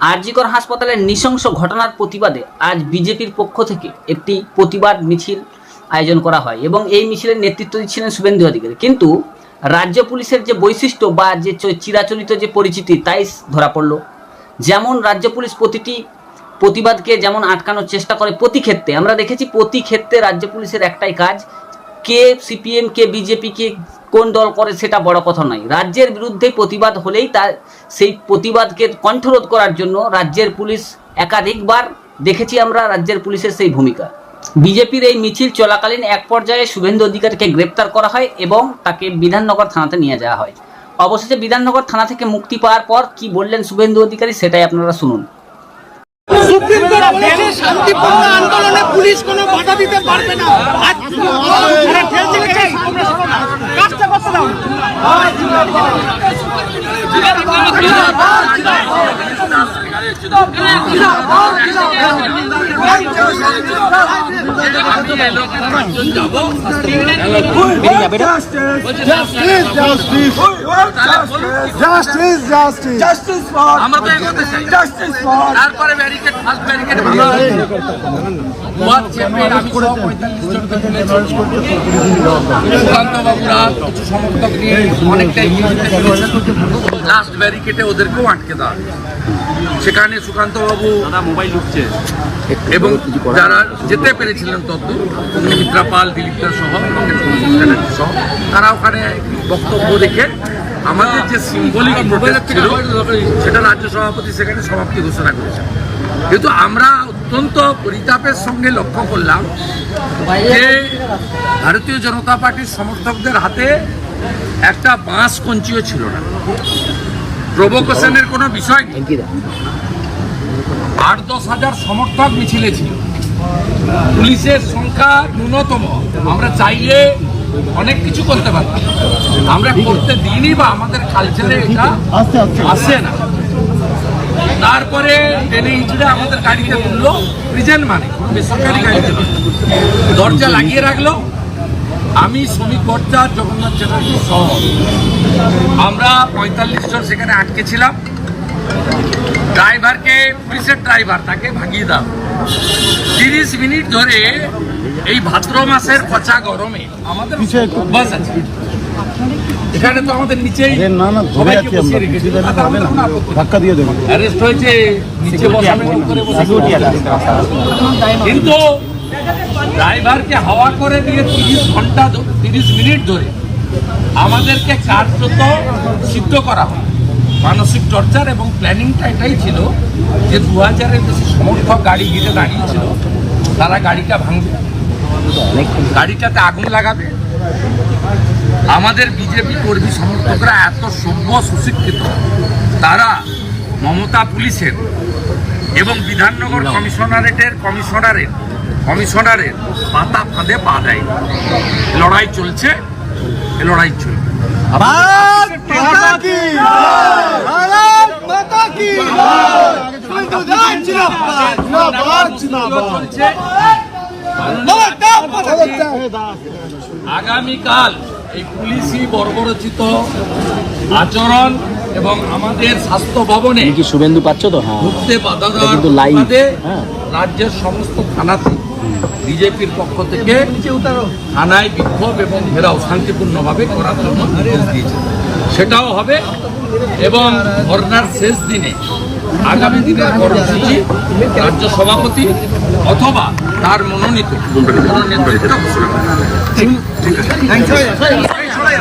আরজিকর হাসপাতালের নৃশংস ঘটনার প্রতিবাদে আজ বিজেপির পক্ষ থেকে একটি প্রতিবাদ মিছিল আয়োজন করা হয় এবং এই মিছিলের নেতৃত্ব দিচ্ছিলেন শুভেন্দু অধিকারী। কিন্তু রাজ্য পুলিশের যে বৈশিষ্ট্য বা যে চিরাচরিত যে পরিচিতি তাই ধরা পড়ল। যেমন রাজ্য পুলিশ প্রতিটি প্রতিবাদকে যেমন আটকানোর চেষ্টা করে প্রতি ক্ষেত্রে আমরা দেখেছি প্রতি ক্ষেত্রে রাজ্য পুলিশের একটাই কাজ কে সিপিএম, কে বিজেপি, কে কোন দল করে সেটা বড় কথা নয়। রাজ্যের বিরুদ্ধে প্রতিবাদ হলেই তার সেই প্রতিবাদকে কণ্ঠরোধ করার জন্য রাজ্যের পুলিশ একাধিকবার দেখেছি আমরা রাজ্যের পুলিশের সেই ভূমিকা। বিজেপির এই মিছিল চলাকালীন এক পর্যায়ে শুভেন্দু অধিকারীকে গ্রেপ্তার করা হয় এবং তাকে বিধাননগর থানাতে নিয়ে যাওয়া হয়। অবশেষে বিধাননগর থানা থেকে মুক্তি পাওয়ার পর কি বললেন শুভেন্দু অধিকারী সেটাই আপনারা শুনুন। বলেছে শান্তিপূর্ণ আন্দোলনে পুলিশ কোনো বাধা দিতে পারবে না? কাজটা করতে দাও। অনেকটাই লাস্ট ওদেরকেও আটকে দেওয়া। সেখানে সুকান্ত বাবু মোবাইল ঢুকছে। এবং যারা যেতে পেরেছিলেন তত মিত্রা পাল দিলীপ দাস সহ সহ তারা ওখানে বক্তব্য রেখে আমাদের যে সিম্বলিক প্রোটেস্ট ছিল সেটা রাজ্য সভাপতি সেখানে সমাপ্তি ঘোষণা করেছেন। কিন্তু আমরা অত্যন্ত পরিতাপের সঙ্গে লক্ষ্য করলাম যে ভারতীয় জনতা পার্টির সমর্থকদের হাতে একটা বাঁশ কঞ্চিও ছিল না। প্রভোকেশনের কোনো বিষয় নেই। আট দশ হাজার সমর্থক মিছিলে ছিল। পুলিশের সংখ্যা ন্যূনতম। আমরা চাইলে অনেক কিছু করতে পারতাম। আমরা করতে দিইনি বা আমাদের কালচারে এটা আসে না। তারপরে টেনে ইঁচড়ে আমাদের গাড়িতে তুললো। প্রিজেন্ট মানে বেসরকারি গাড়িতে দরজা লাগিয়ে রাখল। আমি শ্রমিক ভট্টাচার্য জগন্নাথ চ্যাটার্জি সহ আমরা পঁয়তাল্লিশ জন সেখানে আটকে ছিলাম। ড্রাইভারকে পুলিশের ড্রাইভার তাকে ভাগিয়ে দাও। তিরিশ মিনিট ধরে এই ভাদ্র মাসের পচা গরমে আমাদের বাস আছে। এখানে তো আমাদের নিচেই না না ধরে সবাইকে আমরা রেখেছে। কিছুটা হবে না। কোনো আপত্তি নেই। ধাক্কা দিয়ে দেবো অ্যারেস্ট হয়েছে নিচে বসানো করে বসেছে। কিন্তু ড্রাইভারকে হাওয়া করে দিয়ে তিরিশ ঘণ্টা তিরিশ মিনিট ধরে আমাদেরকে কার্যত সিদ্ধ করা হয়। মানসিক টর্চার এবং প্ল্যানিংটা এটাই ছিল যে দু হাজারের বেশি সমর্থক গাড়ি ঘিরে দাঁড়িয়েছিল তারা গাড়িটা ভাঙবে। গাড়িটাতে আগুন লাগাবে। আমাদের বিজেপি কর্মী সমর্থকরা এত সভ্য সুশিক্ষিত তারা মমতা পুলিশের এবং বিধাননগর কমিশনারেটের কমিশনারের কমিশনারের পাতা ফাঁদে পা দেয়। লড়াই চলছে লড়াই চলবে। ভারত মাতা কি ভারত মাতা কি জিন্দাবাদ জিন্দাবাদ জিন্দাবাদ। আগামীকাল এই পুলিশি বর্বরচিত আচরণ এবং আমাদের স্বাস্থ্য ভবনে কি শুভেন্দু পাচ্ছ তো? হ্যাঁ। ঢুকতে বাধা দেওয়ার হ্যাঁ। রাজ্যের সমস্ত থানাতে বিজেপির পক্ষ থেকে থানায় বিক্ষোভ এবং ঘেরাও শান্তিপূর্ণভাবে করার জন্য নির্দেশ দিয়েছে। সেটাও হবে এবং ধর্নার শেষ দিনে আগামী দিনের কর্মসূচি রাজ্য সভাপতি অথবা তার মনোনীত ঘোষণা